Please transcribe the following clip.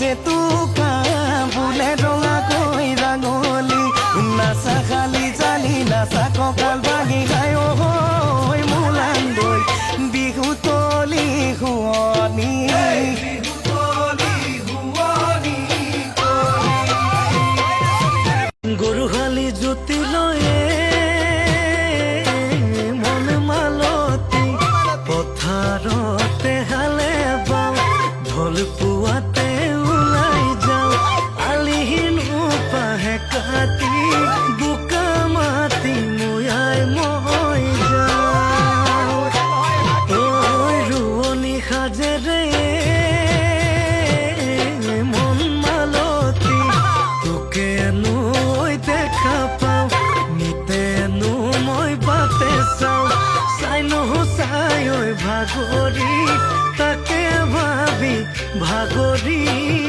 যে তুকা বুলে রঙা কইরা গলি। নাচা খালি জালি নাচা কপা তাই ওই ভাগরি তাকে ভাবি ভাগরি।